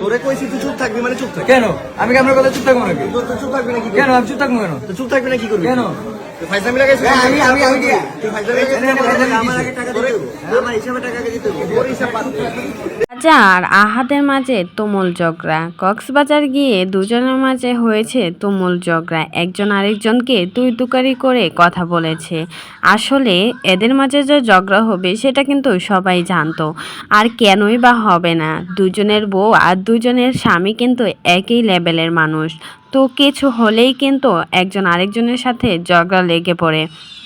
তোরে কইছি তুই চুপ থাকবি মানে চুপ থাক। কেন? আমি কি আপনার কথা চুপ থাকব নাকি? তোর তো চুপ থাকবি না কি কেন? আমি চুপ থাকব কেন? তো চুপ থাকবি না কি করবি? কেন? তুই ফাইজলামি লাগাইছিস হ্যাঁ, আমি- আমি- আমি তুই ফাইজলামি আমার আগে টাকা দিতে। আমার হিসাবে টাকা দিতে হবে। তোর হিসাব বাদ রাজা আর আহাদের মাঝে তুমুল ঝগড়া। কক্সবাজার গিয়ে দুজনের মাঝে হয়েছে তুমুল ঝগড়া। একজন আরেকজনকে তুই তুকারি করে কথা বলেছে। আসলে এদের মাঝে যে ঝগড়া হবে, সেটা কিন্তু সবাই জানতো। আর কেনই বা হবে না? দুজনের বউ আর দুজনের স্বামী কিন্তু একই লেভেলের মানুষ। তো কিছু হলেই কিন্তু একজন আরেকজনের সাথে ঝগড়া লেগে পড়ে।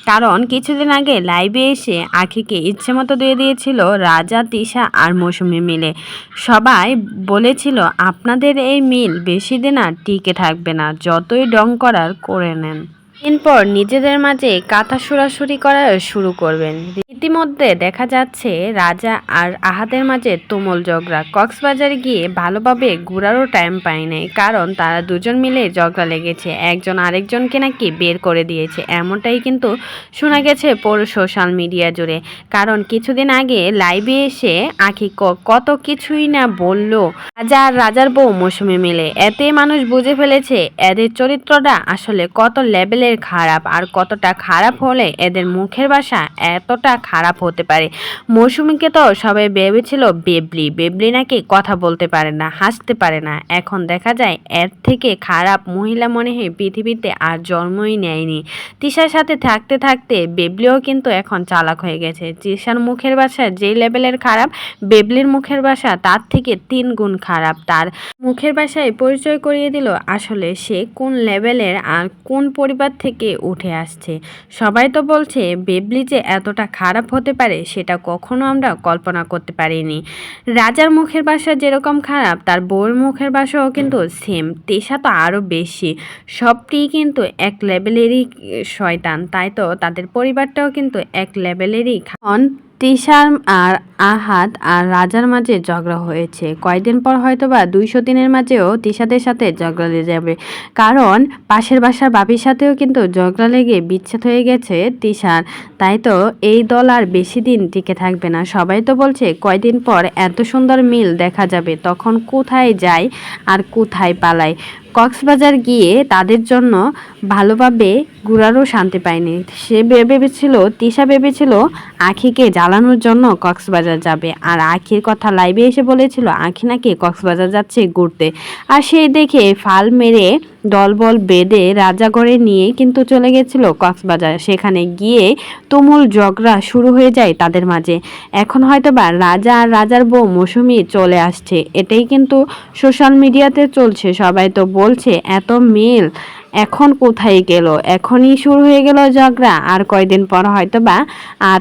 কারণ কিছুদিন আগে লাইভে এসে আখিকে ইচ্ছে মতো দিয়ে দিয়েছিল রাজা, তিশা আর মৌসুমি মিলে। সবাই বলেছিল, আপনাদের এই মিল বেশি দিন আর টিকে থাকবে না, যতই ডং করার করে নেন। এরপর নিজেদের মাঝে কাঁথা সুরাসুরি করা শুরু করবেন। ইতিমধ্যে দেখা যাচ্ছে রাজা আর আহাদের মাঝে তুমল ঝগড়া। কক্সবাজারে গিয়ে ভালোভাবে ঘোরারও টাইম পায় নাই, কারণ তারা দুজন মিলে ঝগড়া লেগেছে। একজন আরেকজনকে নাকি বের করে দিয়েছে, এমনটাই কিন্তু শোনা গেছে পুরো সোশ্যাল মিডিয়া জুড়ে। কারণ কিছুদিন আগে লাইভে এসে আখি কত কিছুই না বলল। রাজা আর রাজার বউ মৌসুমি মিলে। এতে মানুষ বুঝে ফেলেছে, এদের চরিত্রটা আসলে কত লেভেলের খারাপ। আর কতটা খারাপ হলে এদের মুখের বাসা এতটা খারাপ হতে পারে? মৌসুমিকে তো সবাই ভেবেছিল বেবলি। বেবলি নাকি কথা বলতে পারে না, হাসতে পারে না। এখন দেখা যায় এর থেকে খারাপ মহিলা মনে হয় পৃথিবীতে আর জন্মই নেয়নি। তিশার সাথে থাকতে থাকতে বেবলিও কিন্তু এখন চালাক হয়ে গেছে। তিশার মুখের বাসা যে লেভেলের খারাপ, বেবলির মুখের বাসা তার থেকে তিন গুণ খারাপ। তার মুখের বাসায় পরিচয় করিয়ে দিল আসলে সে কোন লেভেলের আর কোন পরিবার থেকে উঠে আসছে। সবাই তো বলছে, বেবলি যে এতটা খারাপ হতে পারে, সেটা কখনো আমরা কল্পনা করতে পারিনি। রাজার মুখের বাসা যেরকম খারাপ, তার বউর মুখের বাসাও কিন্তু সেম তেসা তো আরও বেশি। সবটি কিন্তু এক লেভেলেরই শয়তান, তাই তো? তাদের পরিবারটাও কিন্তু এক লেভেলেরই খান তিশার আর আহাদ আর রাজার মাঝে ঝগড়া হয়েছে। কয়েকদিন পর হয়তো বা দুইশো দিনের মাঝেও তিশাদের সাথে ঝগড়া লেগে যাবে। কারণ পাশের বাসার বাপির সাথেও কিন্তু ঝগড়া লেগে বিচ্ছেদ হয়ে গেছে তিশার। তাই তো এই দল আর বেশি দিন টিকে থাকবে না। সবাই তো বলছে কয়দিন পর এত সুন্দর মিল দেখা যাবে, তখন কোথায় যায় আর কোথায় পালায়? কক্সবাজার গিয়ে তাদের জন্য ভালোভাবে ঘুরারও শান্তি পায়নি। সে ভেবেছিল, তিশা ভেবেছিল, আখিকে জ্বালানোর জন্য কক্সবাজার যাবে। আর আখির কথা লাইভে এসে বলেছিল, আখি নাকি কক্সবাজার যাচ্ছে ঘুরতে। আর সেই দেখে ফাল মেরে দলবল বেঁধে রাজাগড়ে নিয়ে কিন্তু চলে গেছিল কক্সবাজার। সেখানে গিয়ে তুমুল ঝগড়া শুরু হয়ে যায় তাদের মাঝে। এখন হয়তো বা রাজা আর রাজার বউ মৌসুমি চলে আসছে। এটাই কিন্তু সোশ্যাল মিডিয়াতে চলছে। সবাই তো বলছে, এত মিল, এখন কোথায় গেল? এখনই শুরু হয়ে গেল ঝগড়া। আর কয়দিন পর হয়তো বা আর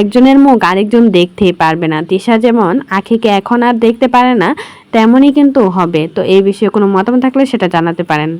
একজনের মুখ আরেকজন দেখতেই পারবে না। তিশা যেমন আখিকে এখন আর দেখতে পারে না, তেমনই কিন্তু হবে। তো এই বিষয়ে কোনো মতামত থাকলে সেটা জানাতে পারেন।